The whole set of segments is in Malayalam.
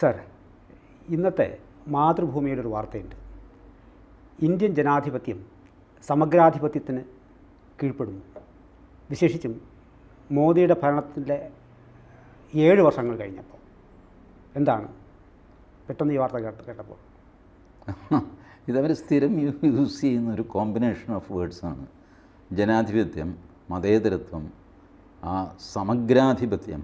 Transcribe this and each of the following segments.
സർ ഇന്നത്തെ മാതൃഭൂമിയുടെ ഒരു വാർത്തയുണ്ട്. ഇന്ത്യൻ ജനാധിപത്യം സമഗ്രാധിപത്യത്തിന് കീഴ്പ്പെടുന്നു. വിശേഷിച്ചും മോദിയുടെ ഭരണത്തിന്റെ ഏഴ് വർഷങ്ങൾ കഴിഞ്ഞപ്പോൾ. എന്താണ്? പെട്ടെന്ന് ഈ വാർത്ത കേട്ട് കേട്ടപ്പോൾ. ഇതവർ സ്ഥിരം യൂസ് ചെയ്യുന്ന ഒരു കോമ്പിനേഷൻ ഓഫ് വേർഡ്സാണ് ജനാധിപത്യം മതേതരത്വം ആ സമഗ്രാധിപത്യം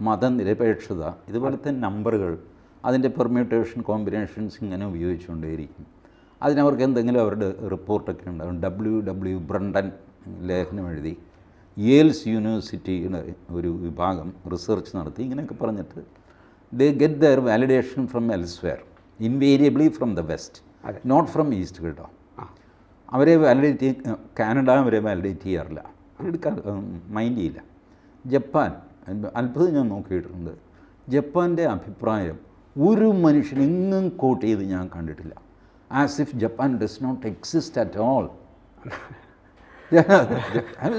മതനിരപേക്ഷത ഇതുപോലത്തെ നമ്പറുകൾ അതിന്റെ പെർമ്യൂട്ടേഷൻ കോമ്പിനേഷൻസ് ഇങ്ങനെ ഉപയോഗിച്ചുകൊണ്ടേയിരിക്കും. അതിനവർക്ക് എന്തെങ്കിലും അവരുടെ റിപ്പോർട്ടൊക്കെ ഉണ്ടാകും ഡബ്ല്യു ഡബ്ല്യു ബ്രണ്ടൻ ലേഖനം എഴുതി യേൽസ് യൂണിവേഴ്സിറ്റിയുടെ ഒരു വിഭാഗം റിസർച്ച് നടത്തി ഇങ്ങനെയൊക്കെ പറഞ്ഞിട്ട് they get their validation from elsewhere invariably from the west not from east കേട്ടോ. അവരെ വാലിഡേറ്റ് കാനഡ അവരെ വാലിഡേറ്റ് ചെയ്യാറില്ല. എടുക്കാൻ മൈൻഡ് ചെയ്യില്ല. ജപ്പാൻ അത്ഭുതം ഞാൻ നോക്കിയിട്ടുണ്ട്. ജപ്പാന്റെ അഭിപ്രായം ഒരു മനുഷ്യൻ എങ്ങും കോട്ട് ചെയ്ത് ഞാൻ കണ്ടിട്ടില്ല. As if Japan does not exist at all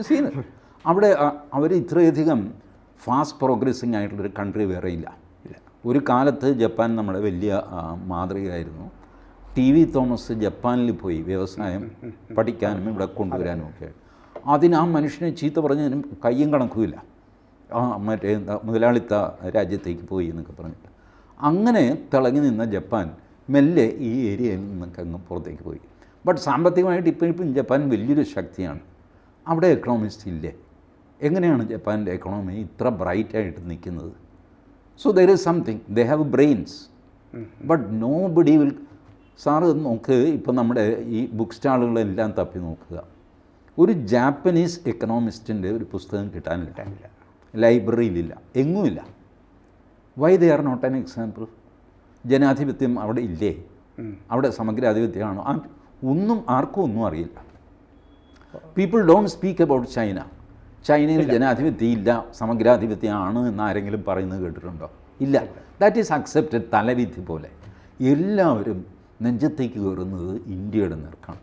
scene അവിടെ അവർ ഇത്രയധികം ഫാസ്റ്റ് പ്രോഗ്രസിങ് ആയിട്ടുള്ളൊരു കൺട്രി വേറെ ഇല്ല. ഒരു കാലത്ത് ജപ്പാൻ നമ്മുടെ വലിയ മാതൃകയായിരുന്നു. ടി വി തോമസ് ജപ്പാനിൽ പോയി വ്യവസായം പഠിക്കാനും ഇവിടെ കൊണ്ടുവരാനും ഒക്കെ. അതിന് ആ മനുഷ്യനെ ചീത്ത പറഞ്ഞതിനും കയ്യും കണക്കുമില്ല. ആ മറ്റേ മുതലാളിത്ത രാജ്യത്തേക്ക് പോയി എന്നൊക്കെ പറഞ്ഞിട്ട്. അങ്ങനെ തിളങ്ങി നിന്ന ജപ്പാൻ മെല്ലെ ഈ ഏരിയയിൽ നിന്നൊക്കെ അങ്ങ് പുറത്തേക്ക് പോയി. ബട്ട് സാമ്പത്തികമായിട്ട് ഇപ്പം ഇപ്പം ജപ്പാൻ വലിയൊരു ശക്തിയാണ്. അവിടെ എക്കണോമിസ്റ്റ് ഇല്ലേ? എങ്ങനെയാണ് ജപ്പാന്റെ എക്കണോമി ഇത്ര ബ്രൈറ്റായിട്ട് നിൽക്കുന്നത്? So there is something they have brains but nobody will sir നോക്ക് ഇപ്പം നമ്മുടെ ഈ ബുക്ക് സ്റ്റാളുകളെല്ലാം തപ്പി നോക്കുക. ഒരു ജാപ്പനീസ് എക്കണോമിസ്റ്റിന്റെ ഒരു പുസ്തകം കിട്ടാനില്ല. കിട്ടാനില്ല. ലൈബ്രറിയിലില്ല എങ്ങുമില്ല. Why they are not an example ജനാധിപത്യം അവിടെ ഇല്ലേ? അവിടെ സമഗ്രാധിപത്യമാണോ? ആ ഒന്നും ആർക്കും ഒന്നും അറിയില്ല. People don't speak about China ചൈനയിൽ ജനാധിപത്യം ഇല്ല സമഗ്രാധിപത്യമാണ് എന്നാരെങ്കിലും പറയുന്നത് കേട്ടിട്ടുണ്ടോ? ഇല്ല. ദാറ്റ് ഈസ് അക്സെപ്റ്റഡ് തലവിധി പോലെ. എല്ലാവരും നെഞ്ചത്തേക്ക് കയറുന്നത് ഇന്ത്യയുടെ നിർക്കാണ്.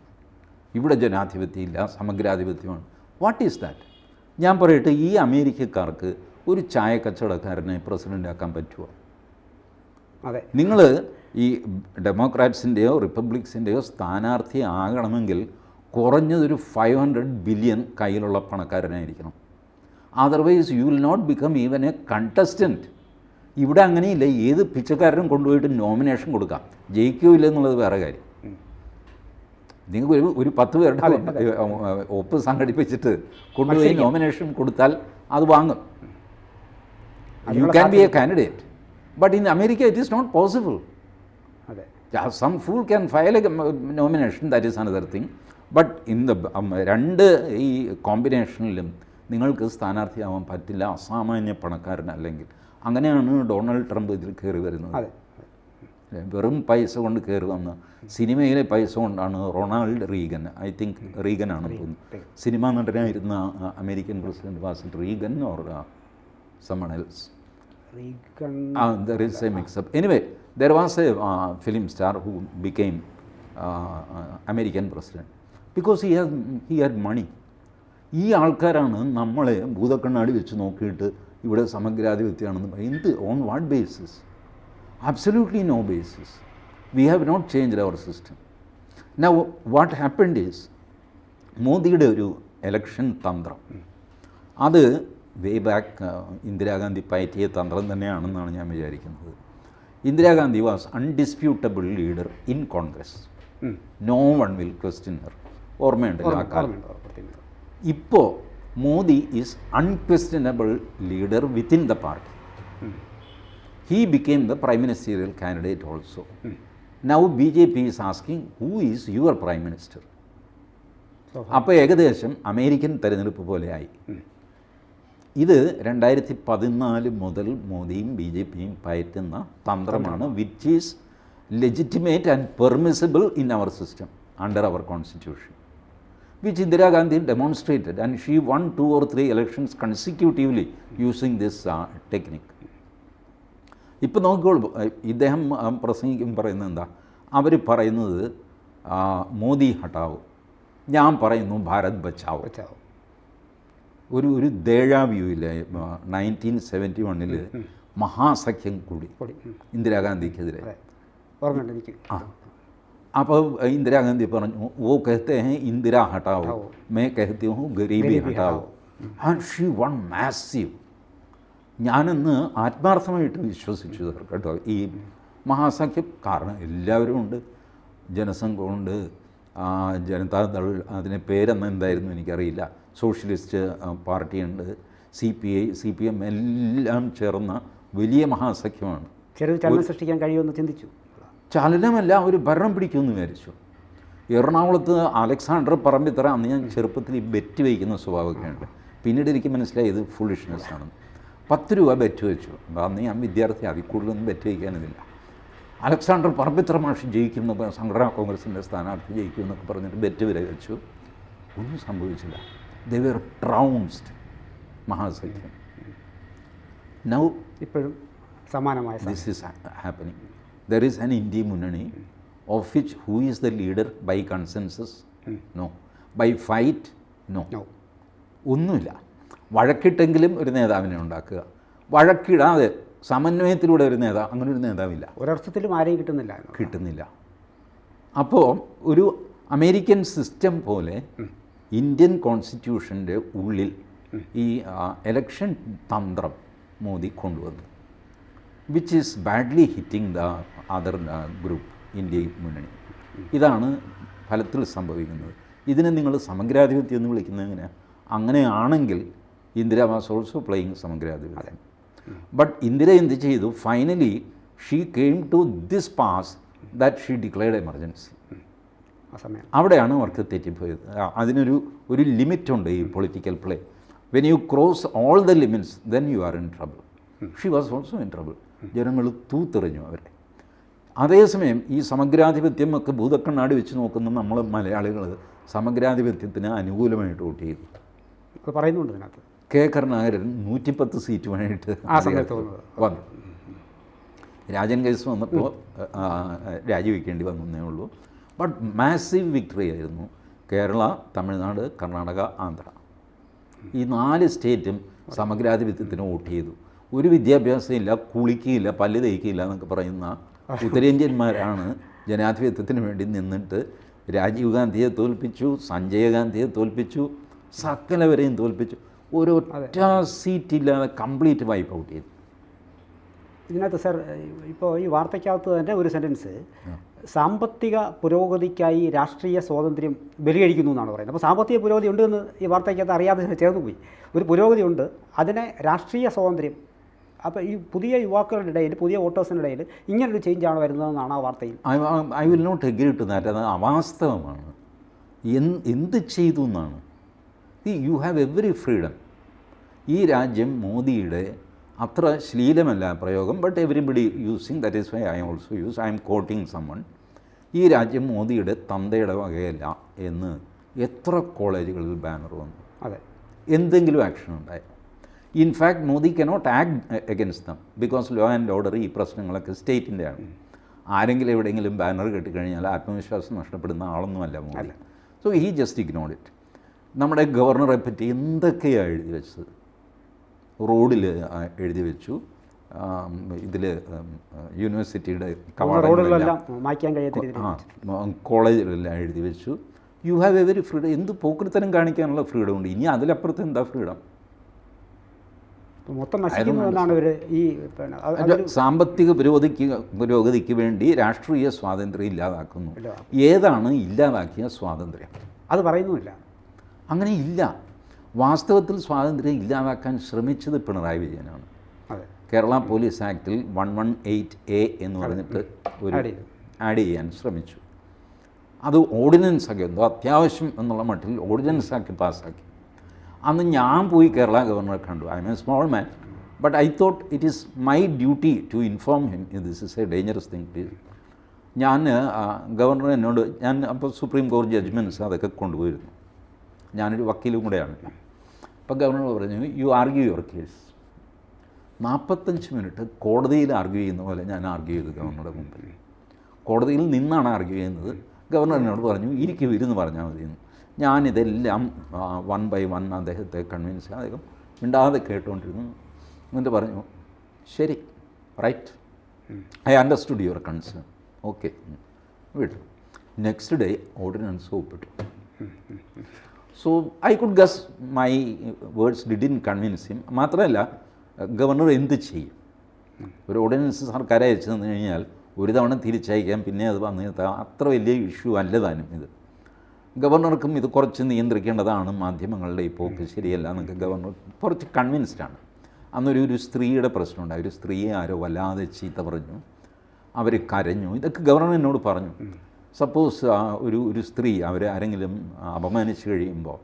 ഇവിടെ ജനാധിപത്യം ഇല്ല സമഗ്രാധിപത്യമാണ്. വാട്ട് ഈസ് ദാറ്റ് ഞാൻ പറയട്ടെ ഈ അമേരിക്കക്കാർക്ക് ഒരു ചായ കച്ചവടക്കാരനെ പ്രസിഡന്റ് ആക്കാൻ പറ്റുമോ അതെ. നിങ്ങൾ ഈ ഡെമോക്രാറ്റ്സിന്റെയോ റിപ്പബ്ലിക്സിന്റെയോ സ്ഥാനാർത്ഥി ആകണമെങ്കിൽ കുറഞ്ഞതൊരു ഫൈവ് ഹൺഡ്രഡ് ബില്യൺ കയ്യിലുള്ള പണക്കാരനായിരിക്കണം. Otherwise you will not become even a contestant ഇവിടെ അങ്ങനെയില്ല. ഏത് പിച്ചക്കാരനും കൊണ്ടുപോയിട്ട് നോമിനേഷൻ കൊടുക്കാം. ജയിക്കോ ഇല്ല എന്നുള്ളത് വേറെ കാര്യം. നിങ്ങൾക്ക് ഒരു ഒരു പത്ത് പേരുടെ ഒപ്പ് സംഘടിപ്പിച്ചിട്ട് കൊണ്ടുപോയി നോമിനേഷൻ കൊടുത്താൽ അത് വാങ്ങും. You can be a candidate but in America it is not possible അതെ. Some fool can file a nomination that is another thing but in the രണ്ട് ഈ കോമ്പിനേഷനിലും നിങ്ങൾക്ക് സ്ഥാനാർത്ഥിയാവാൻ പറ്റില്ല അസാമാന്യ പണക്കാരൻ അല്ലെങ്കിൽ. അങ്ങനെയാണ് ഡൊണാൾഡ് ട്രംപ് ഇതിൽ കയറി വരുന്നത്. അതെ. വെറും പൈസ കൊണ്ട് കയറി വന്ന സിനിമയിലെ പൈസ കൊണ്ടാണ് റൊണാൾഡ് റീഗൻ ഐ തിങ്ക് റീഗനാണ് തോന്നുന്നു. Cinema നടനായിരുന്ന American president was Reagan or someone else. Anyway, there was a uh, film star who became uh, uh, because he has he had money. ഈ ആൾക്കാരാണ് നമ്മളെ ഭൂതക്കണ്ണാടി വെച്ച് നോക്കിയിട്ട് ഇവിടെ സമഗ്രാധിപത്യമാണെന്ന് എന്ത് on what basis absolutely no basis. We have not changed our system. Now, what happened is മോദിയുടെ ഒരു എലക്ഷൻ തന്ത്രം. അത് വേ ബാക്ക് ഇന്ദിരാഗാന്ധി പയറ്റിയ തന്ത്രം തന്നെയാണെന്നാണ് ഞാൻ വിചാരിക്കുന്നത്. Indira Gandhi was undisputable leader in Congress no one will question her ഓർമ്മയുണ്ടല്ലോ ആ കാലം. ഇപ്പോൾ Modi is unquestionable leader within the party he became the prime ministerial candidate also now B J P is asking who is your prime minister. അപ്പോൾ ഏകദേശം അമേരിക്കൻ തെരഞ്ഞെടുപ്പ് പോലെയായി ഇത് രണ്ടായിരത്തി പതിനാല് മുതൽ മോദിയും ബി ജെ പിയും പയറ്റുന്ന തന്ത്രമാണ് which is legitimate and permissible in our system under our constitution which Indira Gandhi demonstrated and she won two or three elections consecutively using this technique ഇപ്പം നോക്കിക്കോളൂ. ഇദ്ദേഹം പ്രസംഗിക്കും പറയുന്നത് എന്താ? അവർ പറയുന്നത് മോദി ഹട്ടാവ് ഞാൻ പറയുന്നു ഭാരത് ബച്ചാവ്. ബച്ചാവ്. ഒരു ഒരു ദേഴാ വ്യൂവിൽ നയന്റീൻ സെവന്റി വണ്ണിൽ മഹാസഖ്യം കൂടി. ഇന്ദിരാഗാന്ധിക്കെതിരെ. ആ. അപ്പോൾ ഇന്ദിരാഗാന്ധി പറഞ്ഞു ഓ കഹത്തെ ഹേ ഇന്ദിര ഹട്ടാവോ. മേ കഹത്തി ഹൂ ഗരീബി ഹട്ടാവോ ആൻഡ് ഷീ വൺ മാസീവ് ഞാനിന്ന് ആത്മാർത്ഥമായിട്ട് വിശ്വസിച്ചു കേട്ടോ. ഈ മഹാസഖ്യം കാരണം എല്ലാവരും ഉണ്ട്. ജനസംഘമുണ്ട് ജനതാദൾ അതിന് പേരെന്ന് എന്തായിരുന്നു എനിക്കറിയില്ല. Socialist പാർട്ടിയുണ്ട്. C P I C P M എല്ലാം ചേർന്ന വലിയ മഹാസഖ്യമാണ്. ചെറിയ ചലനം സൃഷ്ടിക്കാൻ കഴിയുമെന്ന് ചിന്തിച്ചു. ചലനമല്ല ഒരു ഭരണം പിടിക്കുമെന്ന് വിചാരിച്ചു. എറണാകുളത്ത് അലക്സാണ്ടർ പറമ്പിത്തറ അന്ന് ഞാൻ ചെറുപ്പത്തിൽ ഈ ബെറ്റ് വയ്ക്കുന്ന സ്വഭാവമൊക്കെയുണ്ട്. പിന്നീട് എനിക്ക് മനസ്സിലായി ഇത് ഫുളിഷ്നെസ് ആണ് പത്ത് രൂപ ബെറ്റ് വെച്ചു. അന്ന് ഞാൻ വിദ്യാർത്ഥി അതിൽ കൂടുതലൊന്നും ബെറ്റ് വയ്ക്കാനില്ല അലക്സാണ്ടർ പറമ്പിത്ര മാഷ് ജയിക്കുന്ന സംഘടനാ കോൺഗ്രസിന്റെ സ്ഥാനാർത്ഥി ജയിക്കും എന്നൊക്കെ പറഞ്ഞിട്ട് ബെറ്റ് വില വെച്ചു. ഒന്നും സംഭവിച്ചില്ല. ദേ വെർ ട്രൗൺസ്ഡ് മഹാസഖ്യം. നൗ ഇപ്പോഴും സമാനമായ this is happening there is an India മുന്നണി of which who is the leader by consensus no by fight. No. ഒന്നുമില്ല. വഴക്കിട്ടെങ്കിലും ഒരു നേതാവിനെ ഉണ്ടാക്കുക. വഴക്കിടാതെ സമന്വയത്തിലൂടെ ഒരു നേതാവ് അങ്ങനെ ഒരു നേതാവില്ല. ഒരർത്ഥത്തിലും ആരെയും കിട്ടുന്നില്ല കിട്ടുന്നില്ല. അപ്പോൾ ഒരു അമേരിക്കൻ സിസ്റ്റം പോലെ ഇന്ത്യൻ കോൺസ്റ്റിറ്റ്യൂഷന്റെ ഉള്ളിൽ ഈ എലക്ഷൻ തന്ത്രം മോദി കൊണ്ടുവന്നു. Which is badly hitting the other group India മുന്നണി. ഇതാണ് ഫലത്തിൽ സംഭവിക്കുന്നത്. ഇതിനെ നിങ്ങൾ സമഗ്രാധിപത്യം എന്ന് വിളിക്കുന്നത് എങ്ങനെയാണ് അങ്ങനെയാണെങ്കിൽ ഇന്ദിര വാസ് ഓൾസോ പ്ലേയിങ് സമഗ്രാധിപത്യം ബട്ട് ഇന്ദിര എന്ത് ചെയ്തു? Finally she came to this pass that she declared emergency അവിടെയാണ് അവർക്ക് തെറ്റിപ്പോയത്. അതിനൊരു ഒരു ലിമിറ്റ് ഉണ്ട് ഈ political play when you cross all the limits then you are in trouble she was also in trouble ജനങ്ങൾ തൂത്തെറിഞ്ഞു അവരെ. അതേസമയം ഈ സമഗ്രാധിപത്യം ഒക്കെ ഭൂതക്കണ്ണാടി വെച്ച് നോക്കുന്ന നമ്മൾ മലയാളികൾ സമഗ്രാധിപത്യത്തിന് അനുകൂലമായിട്ട് വോട്ട് ചെയ്തു. പറയുന്നുണ്ട് ഇതിനകത്ത്. കെ കരുണാകരൻ നൂറ്റിപ്പത്ത് സീറ്റുമായിട്ട് ആ സമയത്ത് വന്നു. രാജൻ കേസ് വന്നപ്പോൾ രാജിവെക്കേണ്ടി വന്നേ ഉള്ളൂ. ബട്ട് മാസീവ് വിക്ടറി ആയിരുന്നു കേരള തമിഴ്നാട് കർണാടക ആന്ധ്ര. ഈ നാല് സ്റ്റേറ്റും സമഗ്രാധിപത്യത്തിന് വോട്ട് ചെയ്തു. ഒരു വിദ്യാഭ്യാസം ഇല്ല കുളിക്കുകയില്ല പല്ല് തേക്കില്ല എന്നൊക്കെ പറയുന്ന ഉത്തരേന്ത്യന്മാരാണ് ജനാധിപത്യത്തിന് വേണ്ടി നിന്നിട്ട് രാജീവ് ഗാന്ധിയെ തോൽപ്പിച്ചു സഞ്ജയ് ഗാന്ധിയെ തോൽപ്പിച്ചു സകലവരെയും തോൽപ്പിച്ചു. ഒരൊറ്റ സീറ്റില്ലാതെ കംപ്ലീറ്റ് വൈപ്പ് ഔട്ട് ചെയ്തു. ഇതിനകത്ത് സർ ഇപ്പോൾ ഈ വാർത്തയ്ക്കകത്ത് തന്നെ ഒരു സെന്റൻസ് സാമ്പത്തിക പുരോഗതിക്കായി രാഷ്ട്രീയ സ്വാതന്ത്ര്യം ബലികഴിക്കുന്നു എന്നാണ് പറയുന്നത്. അപ്പോൾ സാമ്പത്തിക പുരോഗതി ഉണ്ട് എന്ന് ഈ വാർത്തയ്ക്കകത്ത് അറിയാതെ ചേർന്ന് പോയി. ഒരു പുരോഗതി ഉണ്ട് അതിനെ രാഷ്ട്രീയ സ്വാതന്ത്ര്യം അപ്പോൾ ഈ പുതിയ യുവാക്കളുടെ ഇടയിൽ പുതിയ വോട്ടേഴ്സിന്റെ ഇടയിൽ ഇങ്ങനൊരു ചേഞ്ചാണ് വരുന്നതെന്നാണ് ആ വാർത്തയിൽ. I will not agree to that. അത് അവാസ്തവമാണ്. എന്ത് ചെയ്തു എന്നാണ്. You have every freedom. ഈ രാജ്യം മോദിയുടെ അത്ര ശ്ലീലമല്ല പ്രയോഗം but everybody using that is why I also use I'm quoting someone ഈ രാജ്യം മോദിയുടെ തന്തയുടെ വകയല്ല എന്ന് എത്ര കോളേജുകളിൽ ബാനർ വന്നു. അതെ. എന്തെങ്കിലും ആക്ഷൻ ഉണ്ടായി. In fact Modi cannot act against them because law and order ഈ പ്രശ്നങ്ങളൊക്കെ സ്റ്റേറ്റിന്റെ ആണ്. ആരെങ്കിലും എവിടെയെങ്കിലും ബാനർ കെട്ടിക്കഴിഞ്ഞാൽ ആത്മവിശ്വാസം നഷ്ടപ്പെടുന്ന ആളൊന്നുമല്ല Modi. So he just ignored it നമ്മുടെ ഗവർണറെ പറ്റി എന്തൊക്കെയാണ് എഴുതി വെച്ചത്? റോഡിൽ എഴുതി വെച്ചു. ഇതിൽ യൂണിവേഴ്സിറ്റിയുടെ കോളേജിലെല്ലാം എഴുതി വെച്ചു. യു ഹാവ് എവരി ഫ്രീഡം എന്ത് പോക്കൃത്തരം കാണിക്കാനുള്ള ഫ്രീഡം ഉണ്ട്? ഇനി അതിലപ്പുറത്ത് എന്താ ഫ്രീഡം മൊത്തം ഇവർ ഈ സാമ്പത്തിക പുരോഗതിക്ക് പുരോഗതിക്ക് വേണ്ടി രാഷ്ട്രീയ സ്വാതന്ത്ര്യം ഇല്ലാതാക്കുന്നു. ഏതാണ് ഇല്ലാതാക്കിയ സ്വാതന്ത്ര്യം? അത് പറയുന്നുമില്ല. അങ്ങനെ ഇല്ല. വാസ്തവത്തിൽ സ്വാതന്ത്ര്യം ഇല്ലാതാക്കാൻ ശ്രമിച്ചത് പിണറായി വിജയനാണ്. കേരള പോലീസ് ആക്ടിൽ വൺ വൺ എയ്റ്റ് എ എന്ന് പറഞ്ഞിട്ട് ഒരു ആഡ് ചെയ്യാൻ ശ്രമിച്ചു. അത് ഓർഡിനൻസ് ആക്കി എന്തോ അത്യാവശ്യം എന്നുള്ള മട്ടിൽ ഓർഡിനൻസ് ആക്കി പാസ്സാക്കി. അന്ന് ഞാൻ പോയി കേരള ഗവർണറെ കണ്ടു. I am a small man but I thought it is my duty to inform him this is a dangerous thing to ഞാൻ ഗവർണർ എന്നോട് ഞാൻ അപ്പോൾ സുപ്രീം കോടതി ജഡ്ജ്മെന്റ്സ് അതൊക്കെ കൊണ്ടുപോയിരുന്നു. ഞാനൊരു വക്കീലും കൂടെയാണ്. അപ്പോൾ ഗവർണർ പറഞ്ഞു യു ആർഗ്യൂ യുവർ കേസ് നാൽപ്പത്തഞ്ച് മിനിറ്റ് കോടതിയിൽ ആർഗ്യൂ ചെയ്യുന്ന പോലെ ഞാൻ ആർഗ്യൂ ചെയ്തു ഗവർണറുടെ മുമ്പിൽ. കോടതിയിൽ നിന്നാണ് ആർഗ്യൂ ചെയ്യുന്നത്. ഗവർണർ എന്നോട് പറഞ്ഞു ഇരിക്കും ഇരുന്ന് പറഞ്ഞാൽ മതി. ഞാനിതെല്ലാം വൺ ബൈ വൺ അദ്ദേഹത്തെ കൺവിൻസ് അദ്ദേഹം മിണ്ടാതെ കേട്ടുകൊണ്ടിരുന്നു എന്നിട്ട് പറഞ്ഞു ശരി right I understood your concern okay വിട്ടു നെക്സ്റ്റ് ഡേ ഓർഡിനൻസ് ഒപ്പിട്ടു. So I could guess my words didn't convince him മാത്രമല്ല ഗവർണർ എന്ത് ചെയ്യും? ഒരു ഓർഡിനൻസ് സർക്കാർ അയച്ചു തന്നു കഴിഞ്ഞാൽ ഒരു തവണ തിരിച്ചയക്കാം പിന്നെ അത് വന്നു അത്ര വലിയ ഇഷ്യൂ അല്ല താനും ഇത്. ഗവർണർക്കും ഇത് കുറച്ച് നിയന്ത്രിക്കേണ്ടതാണ് മാധ്യമങ്ങളുടെ ഈ പോക്ക് ശരിയല്ല എന്നൊക്കെ ഗവർണർ കുറച്ച് കൺവിൻസ്ഡാണ് അന്നൊരു ഒരു സ്ത്രീയുടെ പ്രശ്നമുണ്ടായി. ഒരു സ്ത്രീയെ ആരോ വല്ലാതെ ചീത്ത പറഞ്ഞു. അവർ കരഞ്ഞു. ഇതൊക്കെ ഗവർണർ എന്നോട് പറഞ്ഞു. സപ്പോസ് ഒരു ഒരു സ്ത്രീ അവരെ ആരെങ്കിലും അപമാനിച്ചു കഴിയുമ്പോൾ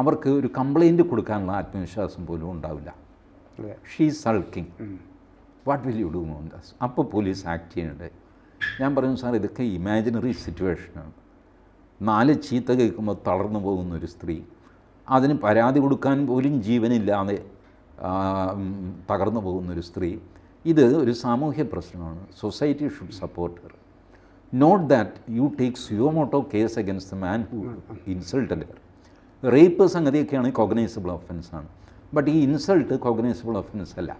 അവർക്ക് ഒരു കംപ്ലൈന്റ് കൊടുക്കാനുള്ള ആത്മവിശ്വാസം പോലും ഉണ്ടാവില്ല. She sulking what will you do Mohandas? അപ്പോൾ പോലീസ് ആക്ട് ചെയ്യുന്നുണ്ട്. ഞാൻ പറയുന്നു സാർ ഇതൊക്കെ ഇമാജിനറി സിറ്റുവേഷനാണ് നാല് ചീത്ത കേൾക്കുമ്പോൾ തളർന്നു പോകുന്ന ഒരു സ്ത്രീ. അതിന് പരാതി കൊടുക്കാൻ പോലും ജീവനില്ലാതെ തകർന്നു പോകുന്ന ഒരു സ്ത്രീ. ഇത് ഒരു സാമൂഹ്യ പ്രശ്നമാണ്. Society should support her not that you take suo motu case against the man who insulted her rape സംഗതിയൊക്കെയാണ് cognizable offence ആണ്. ബട്ട് ഈ ഇൻസൾട്ട് കോഗ്നൈസബിൾ ഒഫൻസ് അല്ല.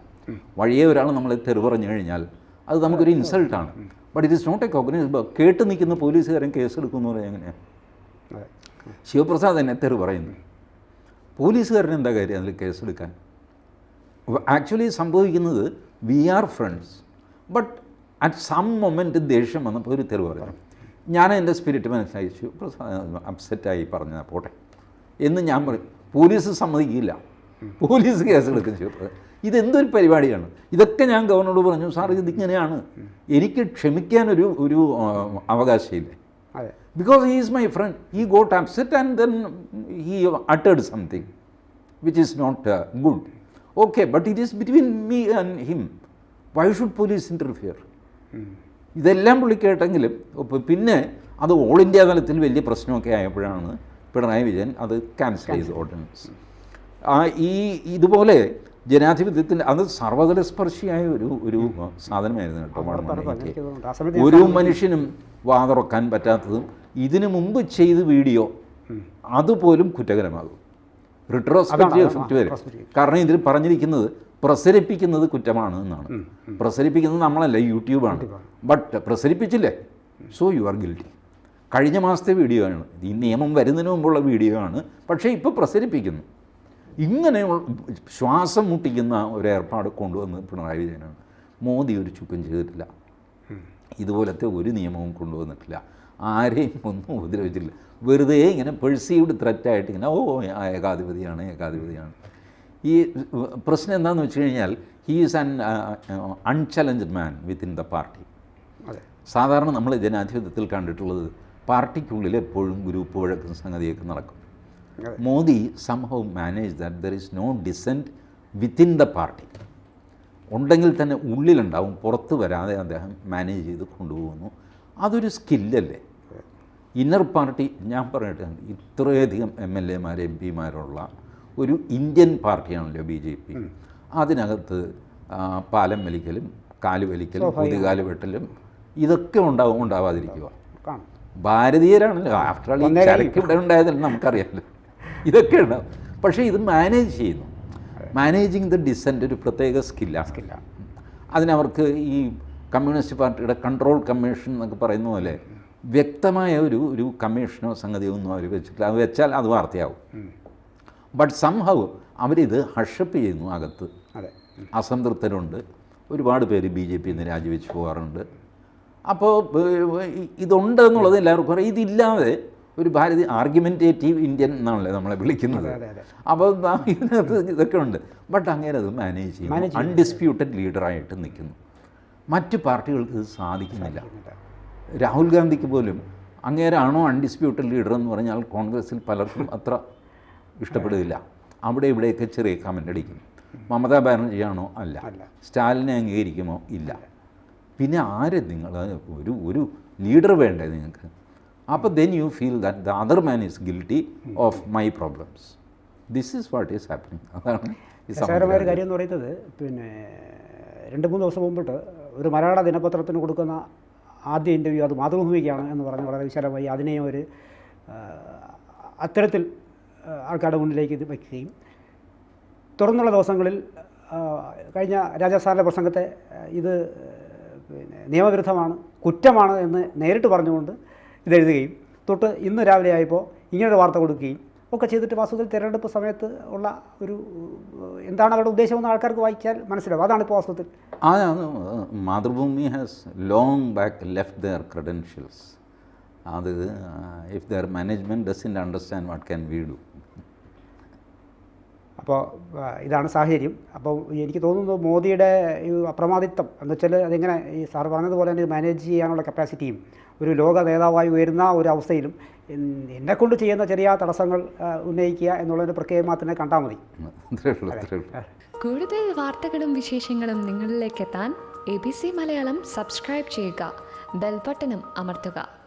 വഴിയെ ഒരാൾ നമ്മളെ തെറി പറഞ്ഞു കഴിഞ്ഞാൽ അത് നമുക്കൊരു ഇൻസൾട്ടാണ് but it is not a cognizable കേട്ട് നിൽക്കുന്ന പോലീസുകാരൻ കേസ് എടുക്കുമെന്ന് പറയാൻ എങ്ങനെയാണ് ശിവപ്രസാദ് എന്നെ തെറി പറയുന്നു. പോലീസുകാരൻ എന്താ കാര്യം അതിൽ കേസെടുക്കാൻ ആക്ച്വലി സംഭവിക്കുന്നത് we are friends but at some moment ദേഷ്യം വന്നപ്പോൾ ഒരു തെരുവ് പറഞ്ഞു. ഞാൻ എന്റെ സ്പിരിറ്റ് മനസ്സിലായി ശിവപ്രസാദ് അപ്സെറ്റായി പറഞ്ഞ പോട്ടെ. എന്ന് ഞാൻ പറയും പോലീസ് സമ്മതിക്കില്ല. പോലീസ് കേസെടുക്കും ചെയ്തു. ഇതെന്തൊരു പരിപാടിയാണ്? ഇതൊക്കെ ഞാൻ ഗവർണറോട് പറഞ്ഞു സാർ ഇതിങ്ങനെയാണ്. എനിക്ക് ക്ഷമിക്കാനൊരു ഒരു അവകാശമില്ലേ? Because because he is my friend. He upset and and then he uttered something which is not okay but it is between me and him. Why should police interfere? ഇതെല്ലാം പുള്ളി കേട്ടെങ്കിലും പിന്നെ അത് ഓൾ ഇന്ത്യ തലത്തിൽ വലിയ പ്രശ്നമൊക്കെ ആയപ്പോഴാണ് പിണറായി വിജയൻ അത് ക്യാൻസൽ ചെയ്ത് ഓർഡിനൻസ് ആ ഈ ഇതുപോലെ ജനാധിപത്യത്തിന്റെ അത് സർവതലസ്പർശിയായ ഒരു ഒരു സാധനമായിരുന്നു കേട്ടോ ഒരു മനുഷ്യനും വാതുറക്കാൻ പറ്റാത്തതും ഇതിനു മുമ്പ് ചെയ്ത് വീഡിയോ അതുപോലും കുറ്റകരമാകും. റിട്രോസ്പെക്റ്റീവ് എഫക്റ്റ് വരും. കാരണം ഇതിൽ പറഞ്ഞിരിക്കുന്നത് പ്രസരിപ്പിക്കുന്നത് കുറ്റമാണ് എന്നാണ്. പ്രസരിപ്പിക്കുന്നത് നമ്മളല്ല യൂട്യൂബാണ്. ബട്ട് പ്രസരിപ്പിച്ചില്ലേ? സോ യു ആർ ഗിൽറ്റി കഴിഞ്ഞ മാസത്തെ വീഡിയോ ആണ്. ഈ നിയമം വരുന്നതിന് മുമ്പുള്ള വീഡിയോ ആണ്. പക്ഷേ ഇപ്പോൾ പ്രസരിപ്പിക്കുന്നു. ഇങ്ങനെ ശ്വാസം മുട്ടിക്കുന്ന ഒരു ഏർപ്പാട് കൊണ്ടുവന്ന് പിണറായി വിജയനാണ്. മോദി ഒരു ചുക്കും ചെയ്തിട്ടില്ല. ഇതുപോലത്തെ ഒരു നിയമവും കൊണ്ടുവന്നിട്ടില്ല. ആരെയും ഒന്നും ഉപദ്രവിച്ചില്ല വെറുതെ ഇങ്ങനെ പെഴ്സീവ്ഡ് ത്രെറ്റായിട്ട് ഇങ്ങനെ ഓ ഏകാധിപതിയാണ് ഏകാധിപതിയാണ്. ഈ പ്രശ്നം എന്താണെന്ന് വെച്ച് കഴിഞ്ഞാൽ he is an unchallenged man within the party സാധാരണ നമ്മൾ ജനാധിപത്യത്തിൽ കണ്ടിട്ടുള്ളത് പാർട്ടിക്കുള്ളിൽ എപ്പോഴും ഗ്രൂപ്പ് വഴക്കും സംഗതിയൊക്കെ നടക്കും. മോദി സംഭവം manage that there is no dissent within the party ഉണ്ടെങ്കിൽ തന്നെ ഉള്ളിലുണ്ടാവും പുറത്ത് വരാതെ അദ്ദേഹം മാനേജ് ചെയ്ത് കൊണ്ടുപോകുന്നു. അതൊരു സ്കില്ലല്ലേ ഇന്നർ പാർട്ടി ഞാൻ പറയട്ടെ ഇത്രയധികം എം എൽ എമാർ എം പിമാരുള്ള ഒരു ഇന്ത്യൻ പാർട്ടിയാണല്ലോ ബി ജെ പി. അതിനകത്ത് പാലം വലിക്കലും കാൽ വലിക്കലും പുതികാൽ വെട്ടലും ഇതൊക്കെ ഉണ്ടാവും ഉണ്ടാവാതിരിക്കുക. ഭാരതീയരാണല്ലോ. ആഫ്റ്റർ ആൾ ഈ ചരക്ക് ഇവിടെ ഉണ്ടായതല്ല നമുക്കറിയാമല്ലോ ഇതൊക്കെ ഉണ്ടാവും. പക്ഷേ ഇത് മാനേജ് ചെയ്യുന്നു. മാനേജിങ് ദ ഡിസെന്റ് ഒരു പ്രത്യേക സ്കില്ലാണ് സ്കില്ല അതിനവർക്ക് ഈ കമ്മ്യൂണിസ്റ്റ് പാർട്ടിയുടെ കൺട്രോൾ കമ്മീഷൻ എന്നൊക്കെ പറയുന്ന പോലെ വ്യക്തമായ ഒരു ഒരു കമ്മീഷനോ സംഗതിയോ ഒന്നും അവർ വെച്ചിട്ടില്ല. അത് വെച്ചാൽ അത് വാർത്തയാവും. ബട്ട് സംഭവ അവരിത് ഹഷപ്പ് ചെയ്യുന്നു അകത്ത്. അതെ. അസംതൃപ്തരുണ്ട്. ഒരുപാട് പേര് ബി ജെ പി നിന്ന് രാജിവെച്ച് പോകാറുണ്ട്. അപ്പോൾ ഇതുണ്ട് എന്നുള്ളത് എല്ലാവർക്കും അറിയാം. ഇതില്ലാതെ ഒരു ഭാരതി ആർഗ്യുമെന്റേറ്റീവ് ഇന്ത്യൻ എന്നാണല്ലേ നമ്മളെ വിളിക്കുന്നത്. അപ്പോൾ ഇതിനകത്ത് ഇതൊക്കെ ഉണ്ട്. ബട്ട് അങ്ങനെ അത് മാനേജ് ചെയ്യും. അൺഡിസ്പ്യൂട്ടഡ് ലീഡറായിട്ട് നിൽക്കുന്നു. മറ്റ് പാർട്ടികൾക്ക് ഇത് സാധിക്കുന്നില്ല. രാഹുൽ ഗാന്ധിക്ക് പോലും അങ്ങേരാണോ അൺഡിസ്പ്യൂട്ടഡ് ലീഡർ എന്ന് പറഞ്ഞാൽ കോൺഗ്രസിൽ പലർക്കും അത്ര ഇഷ്ടപ്പെടുകയില്ല. അവിടെ ഇവിടെയൊക്കെ ചെറിയ കമന്റ് അടിക്കും മമതാ ബാനർജിയാണോ? അല്ല. അല്ല. സ്റ്റാലിനെ അംഗീകരിക്കുമോ? ഇല്ല. പിന്നെ ആര് നിങ്ങൾ? ഒരു ഒരു ലീഡർ വേണ്ടേ നിങ്ങൾക്ക്? അപ്പോൾ then you feel that the other man is guilty of my problems this is what is happening അതാണ് ഈ രസകരമായ ഒരു കാര്യം എന്ന് പറയുന്നത് പിന്നെ രണ്ട് മൂന്ന് ദിവസം മുമ്പിട്ട് ഒരു മലയാള ദിനപത്രത്തിന് കൊടുക്കുന്ന ആദ്യ ഇന്റർവ്യൂ അത് മാതൃഭൂമിക്കാണ് എന്ന് പറഞ്ഞ് വളരെ വിശാലമായി അതിനെയും ഒരു അത്തരത്തിൽ ആൾക്കാരുടെ മുന്നിലേക്ക് ഇത് വയ്ക്കുകയും തുടർന്നുള്ള ദിവസങ്ങളിൽ കഴിഞ്ഞ രാജാ സാറിന്റെ പ്രസംഗത്തെ ഇത് പിന്നെ നിയമവിരുദ്ധമാണ് കുറ്റമാണ് എന്ന് നേരിട്ട് പറഞ്ഞുകൊണ്ട് ഇതെഴുതുകയും തൊട്ട് ഇന്ന് രാവിലെ ആയപ്പോൾ ഇങ്ങനൊരു വാർത്ത കൊടുക്കുകയും ഒക്കെ ചെയ്തിട്ട് വാസ്തുവിൽ തിരഞ്ഞെടുപ്പ് സമയത്ത് ഉള്ള ഒരു എന്താണ് അവരുടെ ഉദ്ദേശമെന്ന് ആൾക്കാർക്ക് വായിച്ചാൽ മനസ്സിലാവും. അതാണ് ഇപ്പോൾ വാസ്തവത്തിൽ. ആ Mathrubhumi has long back left their credentials അത് if their management doesn't understand what can we do അപ്പോൾ ഇതാണ് സാഹചര്യം. അപ്പോൾ എനിക്ക് തോന്നുന്നു മോദിയുടെ ഈ അപ്രമാദിത്വം എന്ന് വെച്ചാൽ അതിങ്ങനെ ഈ സാർ പറഞ്ഞതുപോലെ തന്നെ മാനേജ് ചെയ്യാനുള്ള കപ്പാസിറ്റിയും ഒരു ലോക നേതാവായി ഉയരുന്ന ഒരു അവസ്ഥയിലും എന്നെ കൊണ്ട് ചെയ്യുന്ന ചെറിയ തടസ്സങ്ങൾ ഉന്നയിക്കുക എന്നുള്ളതിന്റെ പ്രക്രിയ മാത്രമേ കണ്ടാൽ മതി. കൂടുതൽ വാർത്തകളും വിശേഷങ്ങളും നിങ്ങളിലേക്ക് എത്താൻ A B C Malayalam subscribe ചെയ്യുക. ബെൽബട്ടനും അമർത്തുക.